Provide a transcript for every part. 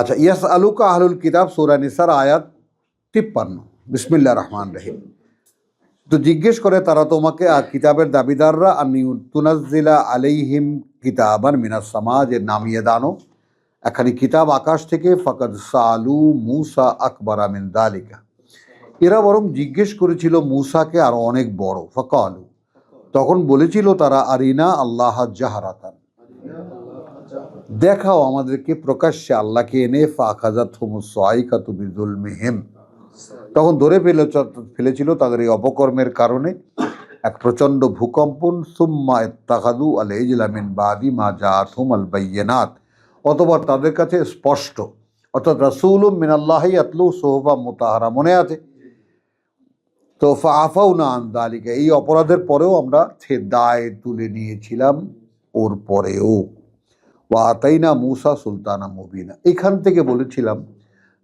আচ্ছা ইয়াস আলুকা আহলুল কিতাব সৌরা নিসার আয়াত তিপ্পান্ন। বিসমিল্লা রহমান রহিম। তো জিজ্ঞেস করে, তারা তোমাকে আর কিতাবের দাবিদাররা আমি তুনাজিলা আলাইহিম কিতাবান মিনাস সমাজ এর নামিয়ে দানো। এখানে কিতাব আকাশ থেকে, ফকদ সালু মুসা আকবর আমিন দালিকা। এরা বরং জিজ্ঞেস করেছিল, মুসাকে আরও অনেক বড়। ফকালু। তখন বলেছিল তারা, আরিনা আল্লাহ জাহারাতান। দেখাও আমাদেরকে প্রকাশ্যে আল্লাহকে এনে ফাখাজাত হুমুসাইকাতুবিজুল মেহেম তখন ধরে ফেলে ফেলেছিল তাদের এই অপকর্মের কারণে। এক প্রচণ্ড ভূকম্পন, সুম্মা ইত্তাখাদু আল ইজলামিন বাদি মা জাআতহুম আল অথবা তাদের কাছে স্পষ্ট, অর্থাৎ রাসূল মিনাল্লাহি আতলু সোহবা মোতাহারা মনে আছে। তো আফাউ না আন্দালিকা এই অপরাধের পরেও আমরা সে দায় তুলে নিয়েছিলাম, ওর পরেও। ওয়া আতাইনা মুসা সুলতানা মুবিনা। এখান থেকে বলেছিলাম,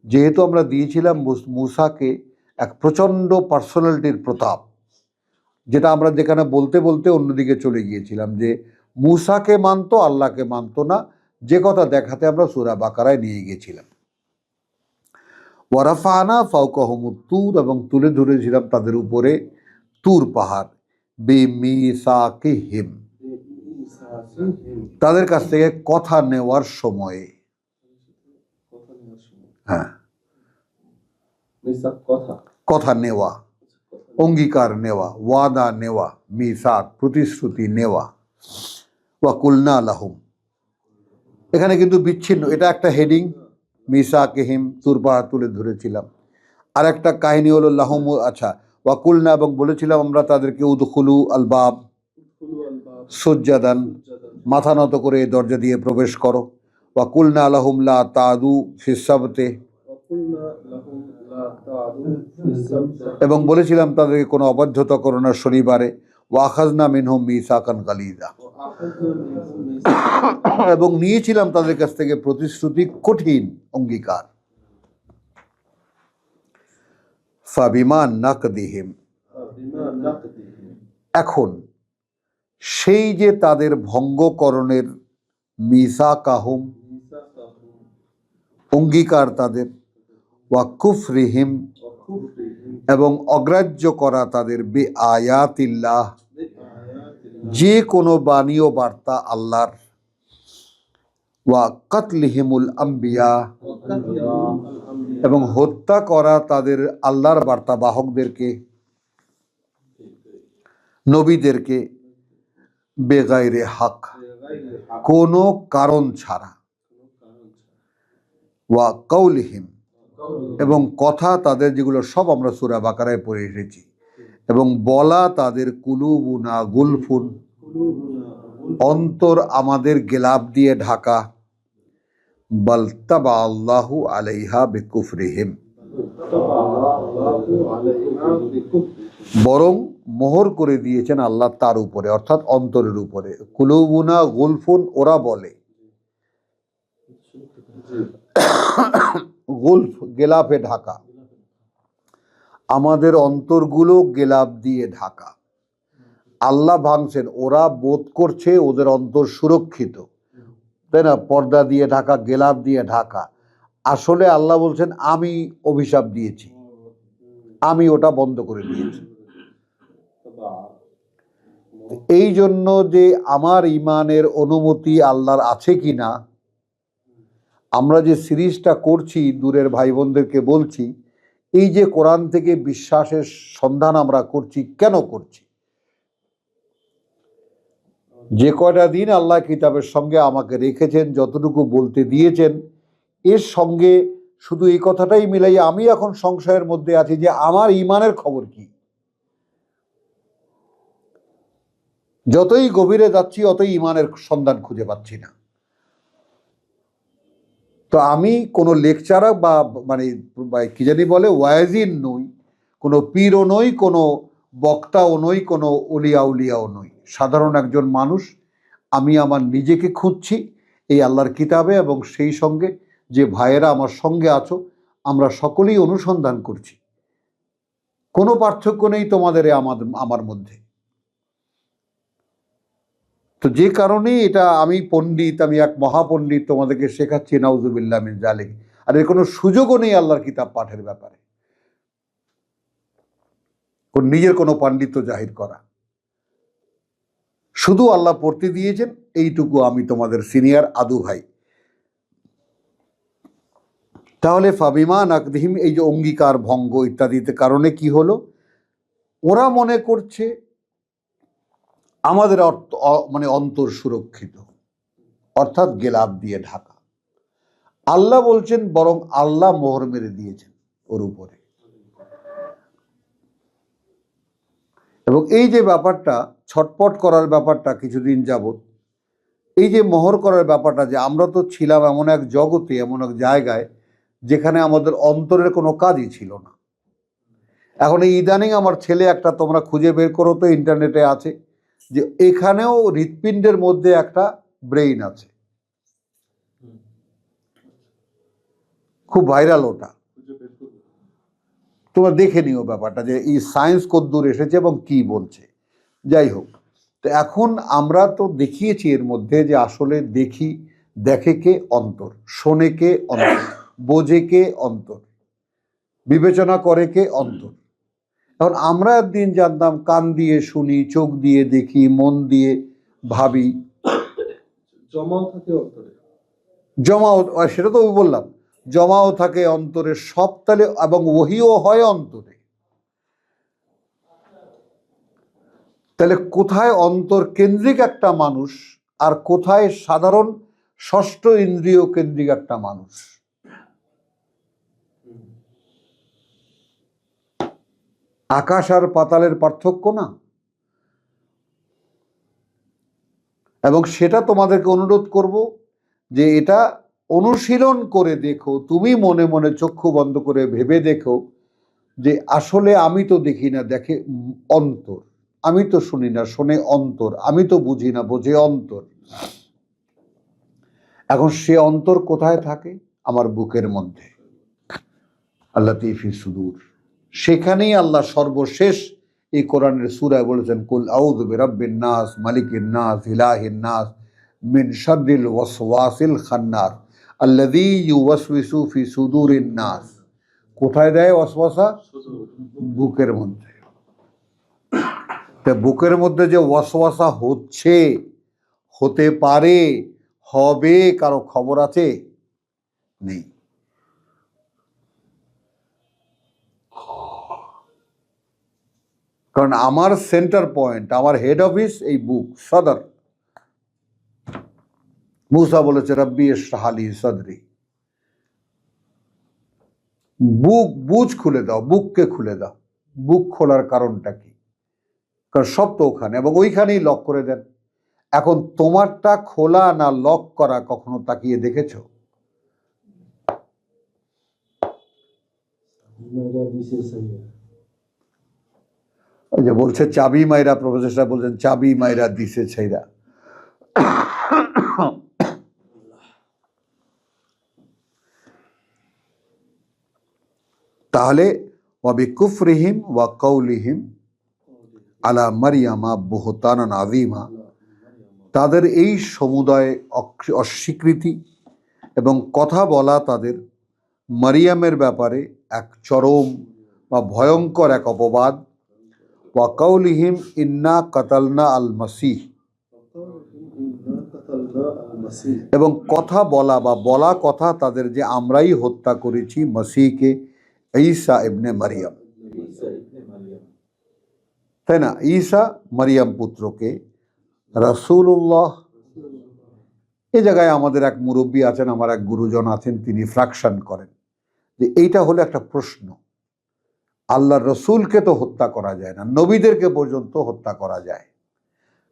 যেহেতু আমরা দিয়েছিলাম মুস- মুসাকে এক প্রচণ্ড পার্সোনালিটির প্রতাপ, যেটা আমরা যেখানে বলতে বলতে অন্যদিকে চলে গিয়েছিলাম যে মুসাকে মানতো, আল্লাহকে মানতো না, যে কথা দেখাতে আমরা সুরা বাকারায় নিয়ে গিয়েছিলাম। ওয়ারাফানা ফাউকাহমুদ তুর এবং তুলে ধরেছিলাম তাদের উপরে তুর পাহাড় বেমিসাকে হিম তাদের কাছ থেকে কথা নেওয়ার সময়ে। হ্যাঁ। কথা। নেওয়া অঙ্গীকার নেওয়া ওয়াদা নেওয়া মিসাক প্রতিশ্রুতি নেওয়া। ওয়া কুলনা লাহুম। এখানে কিন্তু বিচ্ছিন্ন এটা একটা হেডিং। মিসাকে কেহিম তুরপাহা তুলে ধরেছিলাম। আর একটা কাহিনী হলো লাহুম আচ্ছা ওয়াকুলনা এবং বলেছিলাম আমরা তাদেরকে উদখুলু আলবাব সজ্জাদান। মাথা নত করে দরজা দিয়ে প্রবেশ করো। ওয়াকুলনা আলহুম লা তাদু ফিসাবতে এবং বলেছিলাম তাদেরকে কোনো অবাধ্যতা করো না শনিবারে। ওয়াখাজনা মিনহুম মিসাকান গালিদা এবং নিয়েছিলাম তাদের কাছ থেকে প্রতিশ্রুতি কঠিন অঙ্গীকার। নাকদিহিম। এখন সেই যে তাদের ভঙ্গকরণের মিসা কাহুম অঙ্গীকার তাদের ওয়াকুফ রিহিম এবং অগ্রাহ্য করা তাদের বে আয়াতিল্লাহ যে কোনো বাণী ও বার্তা আল্লাহর, ওয়া কাতলিহিমুল আম্বিয়া, এবং হত্যা করা তাদের আল্লাহর বার্তা বাহকদেরকে নবীদেরকে বেগাইরে হক। কোনো কারণ ছাড়া। ওয়া কৌলিহিম এবং কথা তাদের যেগুলো সব আমরা সুরা বাকারায় পড়ে এসেছি। এবং বলা তাদের কুলুবুনা গুলফুন। অন্তর আমাদের গেলাপ দিয়ে ঢাকা। বালতাবা আল্লাহু আলাইহা বেকুফরিহিম। বরং মোহর করে দিয়েছেন আল্লাহ তার উপরে, অর্থাৎ অন্তরের উপরে। কুলুবুনা গুলফুন, ওরা বলে। গুলফ গেলাফে ঢাকা। আমাদের অন্তরগুলো গেলাপ দিয়ে ঢাকা। আল্লাহ ভাঙছেন, ওরা বোধ করছে ওদের অন্তর সুরক্ষিত। তাই না? পর্দা দিয়ে ঢাকা, গেলাপ দিয়ে ঢাকা। আসলে আল্লাহ বলছেন, আমি অভিশাপ দিয়েছি। আমি ওটা বন্ধ করে দিয়েছি। এই জন্য যে আমার ইমানের অনুমতি আল্লাহর আছে কি না আমরা যে সিরিজটা করছি, দূরের ভাই বোনদেরকে বলছি, এই যে কোরআন থেকে বিশ্বাসের সন্ধান আমরা করছি, কেন করছি? যে কয়টা দিন আল্লাহ কিতাবের সঙ্গে আমাকে রেখেছেন, যতটুকু বলতে দিয়েছেন, এর সঙ্গে শুধু এই কথাটাই মিলাই আমি এখন সংশয়ের মধ্যে আছি যে আমার ইমানের খবর কি? যতই গভীরে যাচ্ছি, অতই ইমানের সন্ধান খুঁজে পাচ্ছি না। তো আমি কোনো লেকচারার বা মানে কি জানি বলে ওয়াইজিন নই, কোনো পীরও নই, কোনো বক্তাও নই, কোনো অলিয়া উলিয়াও নই। সাধারণ একজন মানুষ, আমি আমার নিজেকে খুঁজছি এই আল্লাহর কিতাবে এবং সেই সঙ্গে যে ভাইয়েরা আমার সঙ্গে আছো, আমরা সকলেই অনুসন্ধান করছি। কোনো পার্থক্য নেই তোমাদের আমার মধ্যে। তো যে কারণে এটা আমি পণ্ডিত, আমি এক মহাপণ্ডিত তোমাদেরকে শেখাচ্ছি, নাউজুবিল্লাহ মিন জালিক আর এর কোনো সুযোগও নেই আল্লাহর কিতাব পাঠের ব্যাপারে। নিজের কোনো পাণ্ডিত্য জাহির করা। শুধু আল্লাহ পড়তে দিয়েছেন, এইটুকু আমি তোমাদের সিনিয়র আদু ভাই। তাহলে ফাবিমা নাকদিহিম এই যে অঙ্গীকার, ভঙ্গ ইত্যাদিতে কারণে কি হলো? ওরা মনে করছে আমাদের অর্থ মানে অন্তর সুরক্ষিত। অর্থাৎ গেলাপ দিয়ে ঢাকা। আল্লাহ বলছেন, বরং আল্লাহ মোহর মেরে দিয়েছেন ওর উপরে। এবং এই যে ব্যাপারটা, ছটপট করার ব্যাপারটা কিছুদিন যাবত এই যে মোহর করার ব্যাপারটা যে আমরা তো ছিলাম এমন এক জগতে, এমন এক জায়গায়, যেখানে আমাদের অন্তরের কোনো কাজই ছিল না। এখন এই ইদানিং আমার ছেলে একটা তোমরা খুঁজে বের করো তো, ইন্টারনেটে আছে। যে এখানেও হৃৎপিণ্ডের মধ্যে একটা ব্রেইন আছে। খুব ভাইরাল ওটা। তোমরা দেখে নিও ব্যাপারটা যে এই সায়েন্স কদ্দূর এসেছে এবং কি বলছে। যাই হোক, তো এখন আমরা তো দেখিয়েছি এর মধ্যে যে আসলে দেখি, দেখে কে অন্তর, শোনে কে অন্তর, বোঝে কে অন্তর, বিবেচনা করে কে অন্তর। এখন আমরা একদিন জানতাম কান দিয়ে শুনি চোখ দিয়ে দেখি মন দিয়ে ভাবি। জমাও থাকে অন্তরে। জমাও সেটা তো বললাম। জমাও থাকে অন্তরে সব তালে এবং ওহিও হয় অন্তরে। তাহলে কোথায় অন্তর কেন্দ্রিক একটা মানুষ আর কোথায় সাধারণ ষষ্ঠ ইন্দ্রিয় কেন্দ্রিক একটা মানুষ? আকাশ আর পাতালের পার্থক্য না? এবং সেটা তোমাদেরকে অনুরোধ করব যে এটা অনুশীলন করে দেখো, তুমি মনে মনে চক্ষু বন্ধ করে ভেবে দেখো যে আসলে আমি তো দেখি না, দেখে অন্তর। আমি তো শুনি না, শোনে অন্তর। আমি তো বুঝি না, বোঝে অন্তর। এখন সে অন্তর কোথায় থাকে? আমার বুকের মধ্যে। আল্লাহ তিফি সুদূর। সেখানেই আল্লাহ সর্বশেষ এই কোরআনের সুরায় বলেছেন, কুল আউদ বিরাব্বিন নাস, মালিকিন নাস, ইলাহিন নাস, মিন শাররিল ওয়াসওয়াসিল খান্নার, আল্লাযী ইউওয়াসওয়িসু ফি সুদুরিন নাস। কোথায় দেয় ওয়াসওয়াসা? বুকের মধ্যে। তা বুকের মধ্যে যে ওয়াসওয়াসা হচ্ছে, হতে পারে, হবে, কারও খবর আছে? নেই। কারণ আমার সেন্টার পয়েন্ট আমার হেড অফিস এই বুক সদর মুসা বলেছে, রব্বি শাহালি সদরি। বুক বুঝ খুলে দাও বুককে খুলে দাও। বুক খোলার কারণটা কি? কারণ সব তো ওখানে, এবং ওইখানেই লক করে দেন। এখন তোমারটা খোলা না লক করা কখনো তাকিয়ে দেখেছ? সাইয়া যে বলছে, চাবি মাইরা প্রফেসর বলছেন, চাবি মাইরা দিছে ছাইরা। তাহলে, ওয়াবি কুফরিহিম ওয়া কৌলিহিম আলা মারিয়ামা বুহতানান আযীমা। তাদের এই সমুদায় অস্বীকৃতি এবং কথা বলা তাদের মারিয়ামের ব্যাপারে এক চরম বা ভয়ঙ্কর এক অপবাদ ওয়াকাউলিহিম ইন্না কাতালনা আল মাসিহ এবং কথা বলা বা বলা কথা তাদের যে আমরাই হত্যা করেছি মসিহকে, ঈসা ইবনে মারিয়াম। তাই না? ঈসা মারিয়াম পুত্রকে রাসূলুল্লাহ, এ জায়গায় আমাদের এক মুরব্বী আছেন, আমার এক গুরুজন আছেন, তিনি ফ্রাকশন করেন। যে এইটা হলো একটা প্রশ্ন। আল্লাহ রসুলকে তো হত্যা করা যায় না, নবীদেরকে পর্যন্ত হত্যা করা যায়।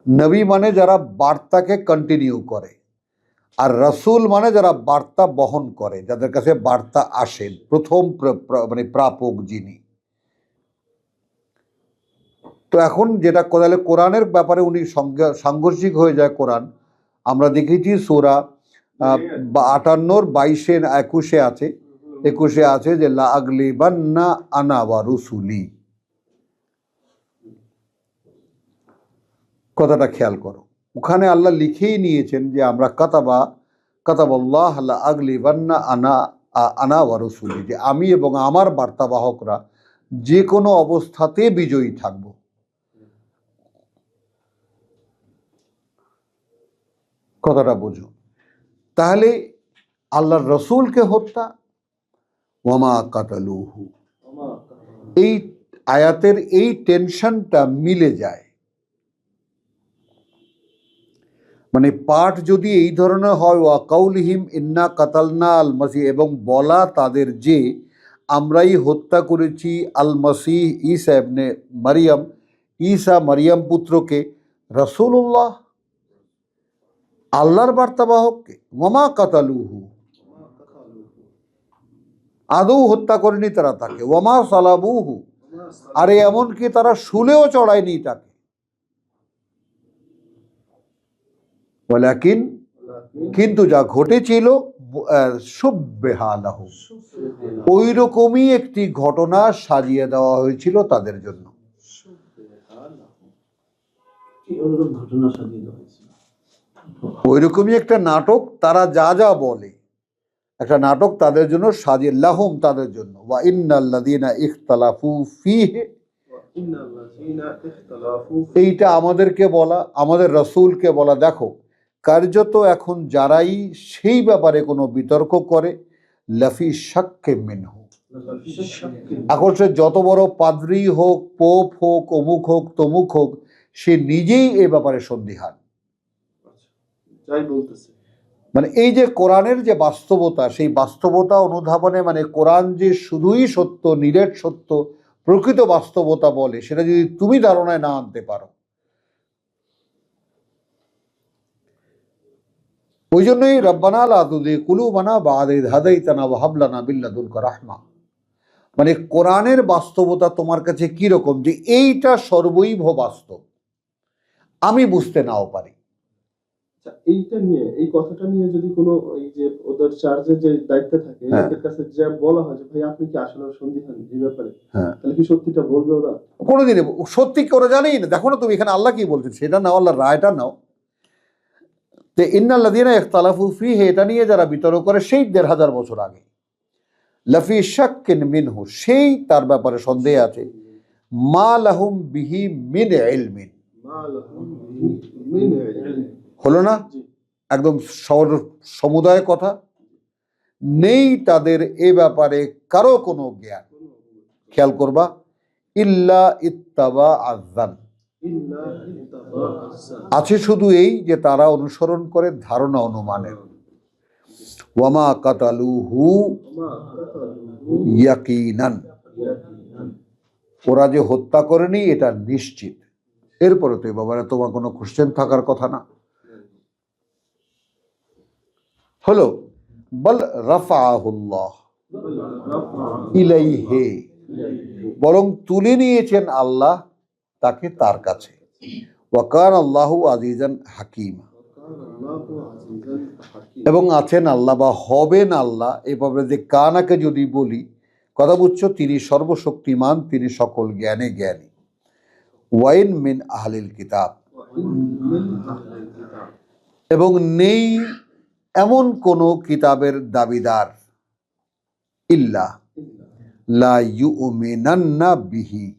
নবী মানে যারা বার্তাকে কন্টিনিউ করে, আর রসুল মানে যারা বার্তা বহন করে, যাদের কাছে বার্তা আসেন প্রথম প্র- প্র- মানে প্রাপক যিনি। তো এখন যেটা কোদালে কোরআনের ব্যাপারে উনি সাংঘর্ষিক হয়ে যায় কোরআন। আমরা দেখেছি সোরা আটান্নর বাইশে একুশে আছে। একুশে আছে যে, লা আগলি বান্না আনা রুসুলি। কথাটা খেয়াল করো। ওখানে আল্লাহ লিখেই নিয়েছেন যে, আমরা কাতাবা, কাতাবাল্লাহ লা আগলি বান্না আনা আনা ওয়ারসুলি যে আমি এবং আমার বার্তাবাহকরা যে কোনো অবস্থাতে বিজয়ী থাকব। কথাটা বুঝুন তাহলে আল্লাহর রসুলকে হত্যা ওয়ামা কাতালুহু। এই আয়াতের এই টেনশনটা মিলে যায়। মানে পাঠ যদি এই ধরনের হয়, ওয়া কাউলিহিম ইন্না কাতালনা আল মাসি এবং বলা তাদের যে আমরাই হত্যা করেছি আল মাসিহ ঈসা এবনে মারিয়াম, ঈসা মারিয়াম পুত্রকে রসুল্লাহ আল্লাহর বার্তাবাহককে মামা কাতালুহু। আদৌ হত্যা করেনি তারা তাকে। ওমা সালাবুহু। আরে এমনকি তারা শুলেও চড়ায়নি তাকে। কিন্তু যা ঘটেছিল সুব্বেহালাহ ওই রকমই একটি ঘটনা সাজিয়ে দেওয়া হয়েছিল তাদের জন্য। ওই রকমই একটা নাটক তারা যা যা বলে। একটা নাটক তাদের জন্য সাজিয়ে লাহুম তাদের জন্য। ওয়া ইন্নাল্লাযীনা ইখতালাফু ফীহি। এইটা আমাদেরকে বলা আমাদের রসুলকে বলা। দেখো কার্যত এখন যারাই সেই ব্যাপারে কোনো বিতর্ক করে লাফি শাক্কে ফি শাক্কিন এখন সে যত বড় পাদ্রি হোক পোপ হোক অমুক হোক তমুক হোক সে নিজেই এ ব্যাপারে সন্দিহান। আচ্ছা, যাই বলতেছে। মানে এই যে কোরআনের যে বাস্তবতা, সেই বাস্তবতা অনুধাবনে মানে কোরআন যে শুধুই সত্য, নিরেট সত্য, প্রকৃত বাস্তবতা বলে, সেটা যদি তুমি ধারণায় না আনতে পারো। ওই জন্যই রব্বানা লাদুদে কুলুবানা বাদে হাদাইতানা ওয়াহাবলানা বিল্লাদুলকা রাহমা। মানে কোরআনের বাস্তবতা তোমার কাছে কি রকম? যে এইটা সর্বৈব বাস্তব। আমি বুঝতে নাও পারি। এইটা নিয়ে এই কথাটা নিয়ে যদি কোনো এই যে ওদের চার্জের যে দায়িত্বে থাকে হ্যাঁ। এদের কাছে যা বলা হয় যে ভাই আপনি কি আসলে সন্দিহান এই ব্যাপারে? হ্যাঁ। তাহলে কি সত্যিটা বলবে ওরা? কোনোদিনে সত্যি করে জানেই না? দেখো না তুমি এখানে আল্লাহ কি বলছেন? সেটা নাও আল্লাহর রায়টা নাও। তো ইন্নাল্লাদিনা ইখতালাফু ফিহি এটা নিয়ে যারা বিতর্ক করে সেই দেড় হাজার বছর আগে। লাফি শাক্কিন মিনহু সেই তার ব্যাপারে সন্দেহ আছে। মা লাহুম বিহি মিন ইলমিন। মা লাহুম মিন ইলম। হলো না? একদম সর- সমুদায় কথা। নেই তাদের এ ব্যাপারে কারও কোনো জ্ঞান। খেয়াল করবা ইল্লা ইত্তাবা আজান। আছে শুধু এই যে তারা অনুসরণ করে ধারণা অনুমানের। ওয়ামা কাতালুহু ইয়াকিনান। ইয়াকিনান। ওরা যে হত্যা করেনি এটা নিশ্চিত। এরপরে তো এ ব্যাপারে তোমার কোনো কোশ্চেন থাকার কথা না। হলো, বল রাফাহুল্লাহ ইলাইহে, বরং তুলে নিয়েছেন আল্লাহ তাকে তার কাছে ওয়াকান আল্লাহ আজিজান হাকিম। এবং আছেন আল্লাহ বা হবেন আল্লাহ এভাবে যে কানাকে যদি বলি, কথা বুঝছ, তিনি সর্বশক্তিমান, তিনি সকল জ্ঞানে জ্ঞানী ওয়াইন মিন আহলিল কিতাব। এবং নেই এমন কোনো কিতাবের দাবিদার ইল্লা লা ইউমিনান্না বিহি।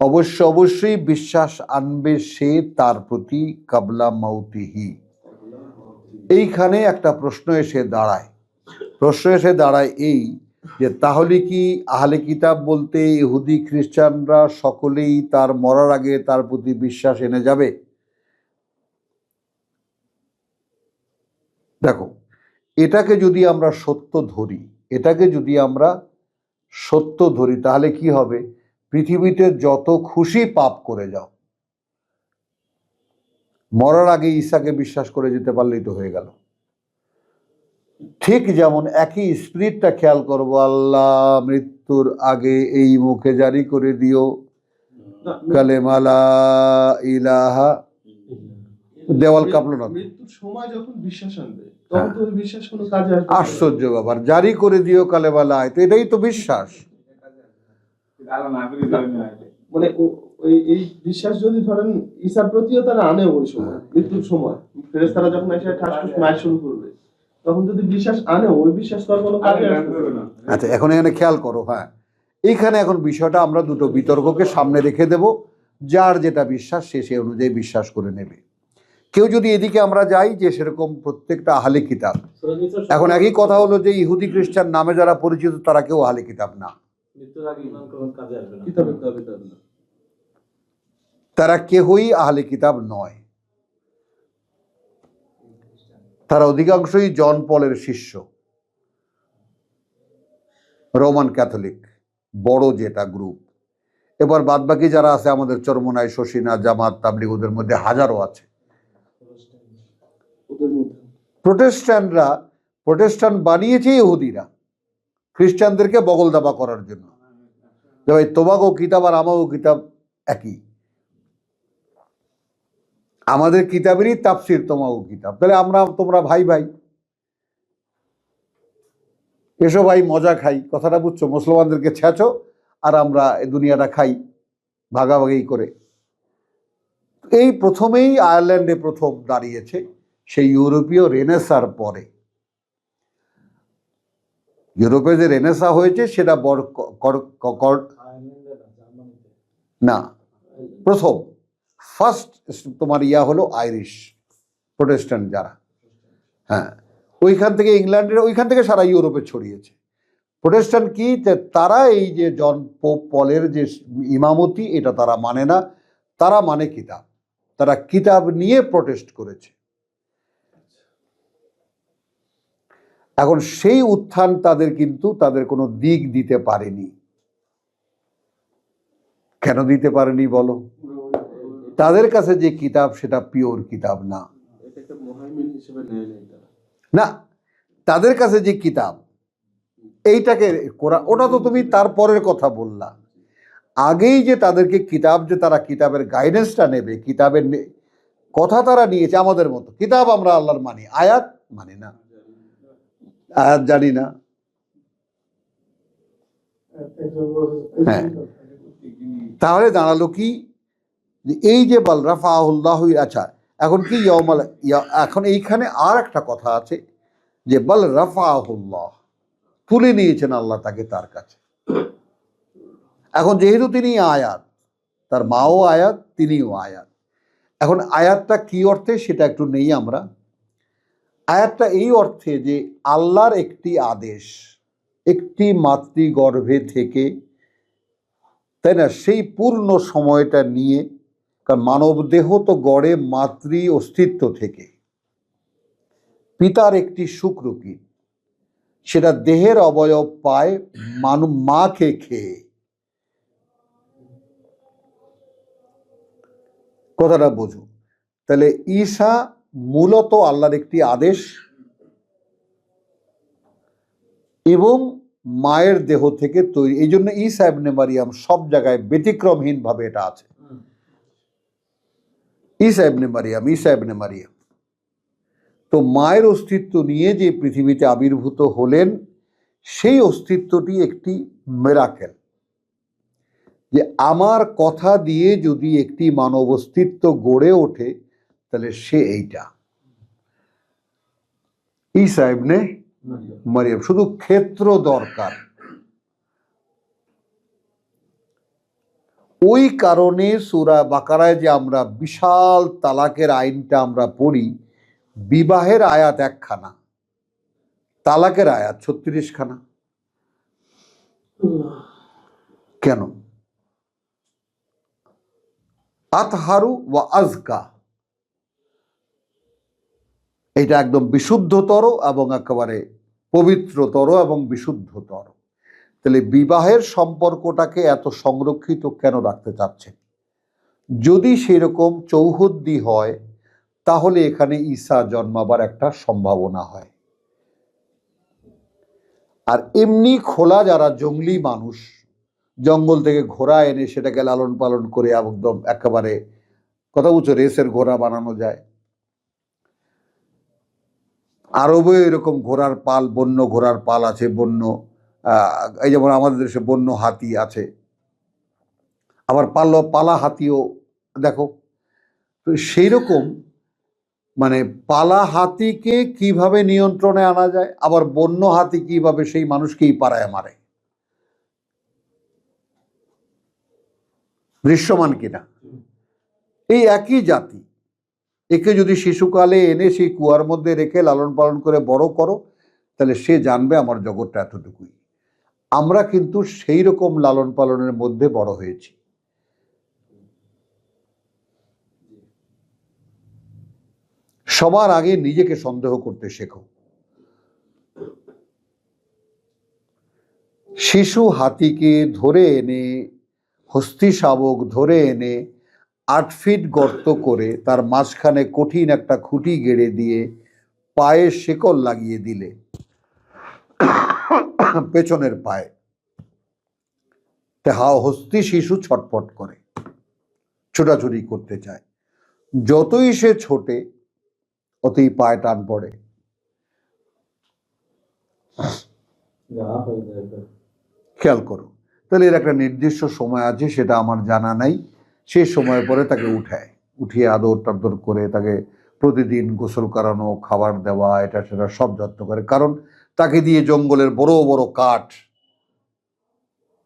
অবশ্য অবশ্যই বিশ্বাস আনবে সে তার প্রতি কাবলা মাউতিহি। এইখানে একটা প্রশ্ন এসে দাঁড়ায়। প্রশ্ন এসে দাঁড়ায় এই যে, তাহলে কি আহলে কিতাব বলতে ইহুদি, খ্রিস্টানরা সকলেই তার মরার আগে তার প্রতি বিশ্বাস এনে যাবে? দেখো, এটাকে যদি আমরা সত্য ধরি, এটাকে যদি আমরা সত্য ধরি, তাহলে কি হবে? পৃথিবীতে যত খুশি পাপ করে যাও। মরার আগে ঈসাকে বিশ্বাস করে যেতে পারলেই তো হয়ে গেল। ঠিক যেমন একই স্পিরিটটা খেয়াল করব, আল্লাহ, মৃত্যুর আগে এই মুখে জারি করে দিও। কালেমালা ইলাহা। দেওয়াল কাঁপলো না মৃত্যুর সময় যখন বিশ্বাস আনবে তখন তো ওই বিশ্বাস কোনো কাজে আসবে না। আশ্চর্য ব্যাপার। জারি করে দিও কালেমালায় তো এটাই তো বিশ্বাস। মানে এই বিশ্বাস যদি ধরেন ঈশার প্রতিও তারা আনে ওই সময় মৃত্যুর সময়। ফেরেশতারা যখন এসে ঠাস ঠুস মায়ের শুরু করবে তখন যদি বিশ্বাস আনে ওই বিশ্বাস তো আর কোনো কাজে আচ্ছা এখন এখানে খেয়াল করো হ্যাঁ। এইখানে এখন বিষয়টা আমরা দুটো বিতর্ককে সামনে রেখে দেব। যার যেটা বিশ্বাস সে সে অনুযায়ী বিশ্বাস করে নেবে। কেউ যদি এদিকে আমরা যাই যে সেরকম প্রত্যেকটা আহলে কিতাব। এখন একই কথা হলো যে ইহুদি খ্রিস্টান নামে যারা পরিচিত, তারা কেউ আহলে কিতাব না। তারা কেহই আহলে কিতাব নয়। তারা অধিকাংশই জন পলের শিষ্য। রোমান ক্যাথলিক, বড় যেটা গ্রুপ। এবার বাদবাকি যারা আছে, আমাদের চরমনায় শশীনা, জামাত তাবলিগ ওদের মধ্যে হাজারো আছে। প্রোটেস্ট্যান্টরা, প্রোটেস্ট্যান্ট বানিয়েছে ইহুদিরা, খ্রিস্টানদেরকে বগল দাবা করার জন্য। যে ভাই তোমাকেও কিতাব আর আমাকেও কিতাব একই। আমাদের কিতাবেরই তাফসির তোমাকেও কিতাব। তাহলে আমরা, তোমরা ভাই ভাই, এসো ভাই, মজা খাই, কথাটা বুঝছ, মুসলমানদেরকে ছেঁচো, আর আমরা এই দুনিয়াটা খাই, ভাগাভাগি করে। এই প্রথমেই আয়ারল্যান্ডে প্রথম দাঁড়িয়েছে। সেই ইউরোপীয় রেনেসার পরে। ইউরোপে যে রেনেসা হয়েছে, সেটা না, প্রথম। ফার্স্ট তোমার ইয়া হলো আইরিশ প্রোটেস্ট্যান্ট যারা। হ্যাঁ ওইখান থেকে ইংল্যান্ডের, ওইখান থেকে সারা ইউরোপে ছড়িয়েছে। প্রোটেস্ট্যান্ট কি? তারা এই যে জন পোপ পলের যে ইমামতি, এটা তারা মানে না। তারা মানে কিতাব। তারা কিতাব নিয়ে প্রোটেস্ট করেছে। এখন সেই উত্থান তাদের কিন্তু তাদের কোনো দিক দিতে পারেনি। কেন দিতে পারেনি বলো? তাদের কাছে যে কিতাব সেটা পিওর কিতাব না। না তাদের কাছে যে কিতাব এইটাকে কোরআন ওটা তো তুমি তারপরের কথা বললা। আগেই যে তাদেরকে কিতাব যে তারা কিতাবের গাইডেন্সটা নেবে কিতাবের কথা তারা নিয়েছে আমাদের মতো কিতাব আমরা আল্লাহর মানি আয়াত মানি না। আয়াত জানি না। হ্যাঁ। তাহলে দাঁড়াল কি? এই যে বল, রাফাহুল্লাহ আচ্ছা এখন কি এখন এইখানে আর একটা কথা আছে, যে বল রাফাহুল্লাহ, তুলে নিয়েছেন আল্লাহ তাকে তার কাছে। এখন যেহেতু তিনি আয়াত, তার মাও আয়াত, তিনিও আয়াত। এখন আয়াতটা কি অর্থে, সেটা একটু নেই আমরা। আয়াতটা এই অর্থে যে আল্লাহর একটি আদেশ, একটি মাতৃগর্ভে থেকে, তাই না? সেই পূর্ণ সময়টা নিয়ে, কারণ মানব দেহ তো গড়ে মাতৃ অস্তিত্ব থেকে। পিতার একটি শুক্রকীট সেটা দেহের অবয়ব পায়, মানু, মাকে খেয়ে। কথাটা বোঝো তাহলে ঈশা মূলত আল্লাহর একটি আদেশ এবং মায়ের দেহ থেকে তৈরি। এই জন্য ঈসা ইবনে মারিয়াম সব জায়গায় ব্যতিক্রমহীন ভাবে এটা আছে। ঈসা ইবনে মারিয়াম, ঈসা ইবনে মারিয়াম। তো মায়ের অস্তিত্ব নিয়ে যে পৃথিবীতে আবির্ভূত হলেন, সেই অস্তিত্বটি একটি মেরাকেল যে আমার কথা দিয়ে যদি একটি মানব অস্তিত্ব গড়ে ওঠে তাহলে সে এইটা। ঈসা ইবনে মারিয়াম, শুধু ক্ষেত্র দরকার। ওই কারণে সুরা বাকারায় যে আমরা বিশাল তালাকের আইনটা আমরা পড়ি, বিবাহের আয়াত একখানা, তালাকের আয়াত ছত্রিশ খানা কেন? আতহারু ওয়া আজকা। এটা একদম বিশুদ্ধতর এবং একেবারে পবিত্রতর এবং বিশুদ্ধতর। তাহলে বিবাহের সম্পর্কটাকে এত সংরক্ষিত কেন রাখতে চাচ্ছেন? যদি সেরকম চৌহদ্দি হয়, তাহলে এখানে ঈসা জন্মাবার একটা সম্ভাবনা হয়। আর এমনি খোলা যারা জঙ্গলি মানুষ, জঙ্গল থেকে ঘোড়া এনে সেটাকে লালন পালন করে একদম একেবারে, কথা বলছো, রেসের ঘোড়া বানানো যায়। আরবে এরকম ঘোড়ার পাল, বন্য ঘোড়ার পাল আছে, বন্য এই যেমন আমাদের দেশে বন্য হাতি আছে। আবার পাল, পালা হাতিও, দেখো। তো সেই রকম মানে পালা হাতিকে কীভাবে নিয়ন্ত্রণে আনা যায়, আবার বন্য হাতি কীভাবে সেই মানুষকেই পাড়ায় মারে? দৃশ্যমান কিনা? এই একই জাতি। একে যদি শিশুকালে এনে সেই কুয়ার মধ্যে রেখে লালন পালন করে বড় করো, তাহলে সে জানবে আমার জগৎটা এতটুকুই। আমরা কিন্তু সেই রকম লালন পালনের মধ্যে বড় হয়েছি। সবার আগে নিজেকে সন্দেহ করতে শেখো। শিশু হাতিকে ধরে এনে হস্তি শাবক ধরে এনে আট ফিট গর্ত করে তার মাঝখানে কঠিন একটা খুঁটি গেড়ে দিয়ে পায়ে শেকল লাগিয়ে দিলে। পেছনের পায়ে। তা হা হস্তি শিশু ছটফট করে। ছোটাছুটি করতে চায়। যতই সে ছোটে অতই পায়ে টান পড়ে। খেয়াল করো। তাহলে এর একটা নির্দিষ্ট সময় আছে সেটা আমার জানা নাই। সেই সময় পরে তাকে উঠায়। উঠিয়ে আদর টাদর করে তাকে প্রতিদিন গোসল করানো, খাবার দেওয়া, এটা সেটা সব যত্ন করে। কারণ তাকে দিয়ে জঙ্গলের বড় বড় কাঠ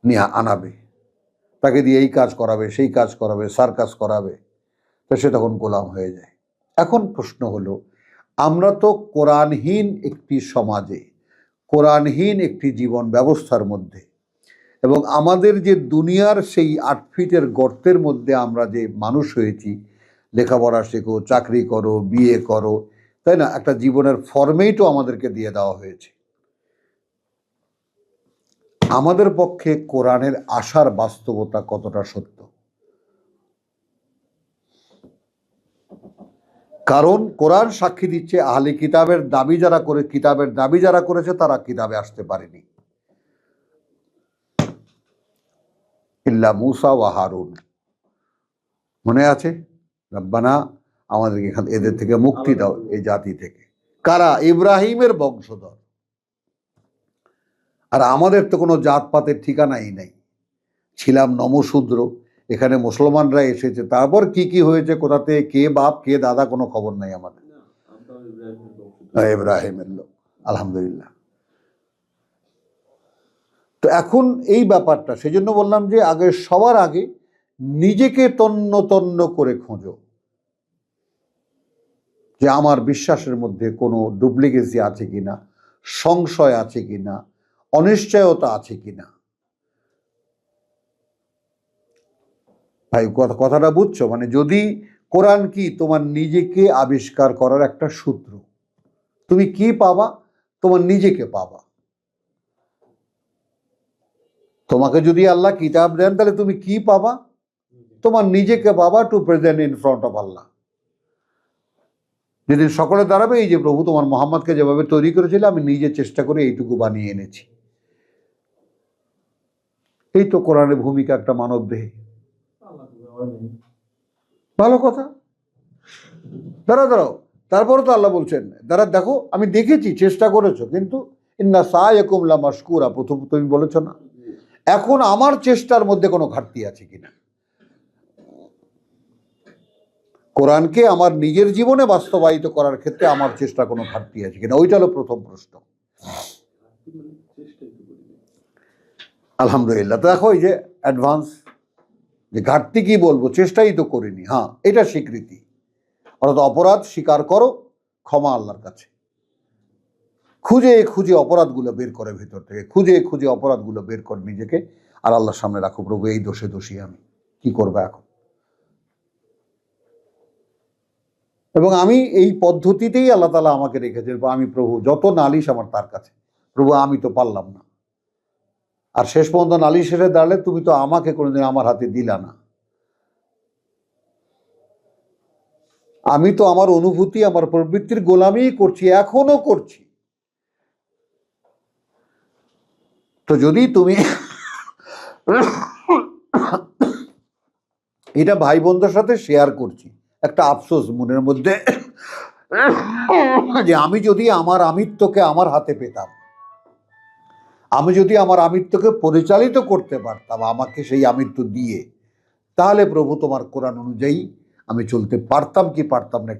নিয়ে আনাবে। তাকে দিয়ে এই কাজ করাবে, সেই কাজ করাবে সার্কাস করাবে। তো সে তখন গোলাম হয়ে যায়। এখন প্রশ্ন হলো, আমরা তো কোরআনহীন একটি সমাজে, কোরআনহীন একটি জীবন ব্যবস্থার মধ্যে এবং আমাদের যে দুনিয়ার সেই আট ফিটের গর্তের মধ্যে আমরা যে মানুষ হয়েছি, লেখাপড়া শেখো, চাকরি করো, বিয়ে করো, তাই না? একটা জীবনের ফরমেটও আমাদেরকে দিয়ে দেওয়া হয়েছে। আমাদের পক্ষে কোরআনের আশার বাস্তবতা কতটা সত্য? কারণ কোরআন সাক্ষী দিচ্ছে, আহলে কিতাবের দাবি যারা করে, কিতাবের দাবি যারা করেছে, তারা কিতাবে আসতে পারেনি। ইল্লা মুসা ওয়া হারুন। মনে আছে? রব্বানা আমাদেরকে এখান এদের থেকে মুক্তি দাও এই জাতি থেকে। কারা? ইব্রাহিমের বংশধর। আর আমাদের তো কোনো জাতপাতের ঠিকানাই নেই। ছিলাম নমশূদ্র এখানে মুসলমানরা এসেছে। তারপর কি কি হয়েছে? কোথাতে কে বাপ কে দাদা কোনো খবর নাই আমাদের। ইব্রাহিমের লোক আলহামদুলিল্লাহ। তো এখন এই ব্যাপারটা সেই জন্য বললাম যে আগে সবার আগে নিজেকে তন্ন তন্ন করে খোঁজো। যে আমার বিশ্বাসের মধ্যে কোনো ডুপ্লিকেসি আছে কিনা, সংশয় আছে কিনা, অনিশ্চয়তা আছে কিনা। ভাই কথাটা বুঝছ? মানে যদি কোরআন কি তোমার নিজেকে আবিষ্কার করার একটা সূত্র, তুমি কি পাবা? তোমার নিজেকে পাবা। তোমাকে যদি আল্লাহ কিতাব দেন, তাহলে তুমি কি পাবা? তোমার নিজেকে পাবা to present in front of আল্লাহ। যেদিন সকলে দাঁড়াবে, এই যে প্রভু তোমার মোহাম্মদকে যেভাবে তৈরি করেছিল, আমি নিজে চেষ্টা করে এইটুকু বানিয়ে এনেছি। এই তো কোরআনের ভূমিকা একটা মানব দেহে। ভালো কথা? দাঁড়া দাঁড়াও। তারপরে তো আল্লাহ বলছেন দাঁড়া দেখো, আমি দেখেছি, চেষ্টা করেছ, কিন্তু ইন্না সায়কুম লা মাশকুরা, প্রথম তুমি বলেছ না। এখন আমার চেষ্টার মধ্যে কোনো ঘাটতি আছে কিনা? কোরআনকে আমার নিজের জীবনে বাস্তবায়িত করার ক্ষেত্রে আমার চেষ্টা কোনো ঘাটতি আছে কিনা? ওইটা হলো প্রথম প্রশ্ন। আলহামদুলিল্লাহ। তো দেখো এই যে অ্যাডভান্স যে ঘাটতি কি বলব? চেষ্টাই তো করিনি। হ্যাঁ এটা স্বীকৃতি। অর্থাৎ অপরাধ স্বীকার করো, ক্ষমা আল্লাহর কাছে। খুঁজে খুঁজে অপরাধগুলো বের করে ভেতর থেকে, খুঁজে খুঁজে অপরাধগুলো বের করে নিজেকে আর আল্লাহর সামনে রাখো প্রভু, এই দোষে দোষী আমি। কি করব এখন? এবং আমি এই পদ্ধতিতেই আল্লাহ তালা আমাকে রেখেছেন আমি প্রভু, যত নালিশ আমার তার কাছে। প্রভু, আমি তো পারলাম না। আর শেষ পর্যন্ত নালিশ শেষে দাঁড়ালে তুমি তো আমাকে কোনোদিন আমার হাতে দিলা না। আমি তো আমার অনুভূতি, আমার প্রবৃত্তির গোলামি করছি, এখনও করছি। তো যদি তুমি এটা ভাই বোনদের সাথে শেয়ার করছি, একটা আফসোস মনের মধ্যে, যে আমি যদি আমার আমিত্বকে আমার হাতে পেতাম, আমি যদি আমার আমিত্বকে পরিচালিত করতে পারতাম, আমাকে সেই আমিত্ব দিয়ে, তাহলে প্রভু তোমার কোরআন অনুযায়ী আমি চলতে পারতাম কি পারতাম না।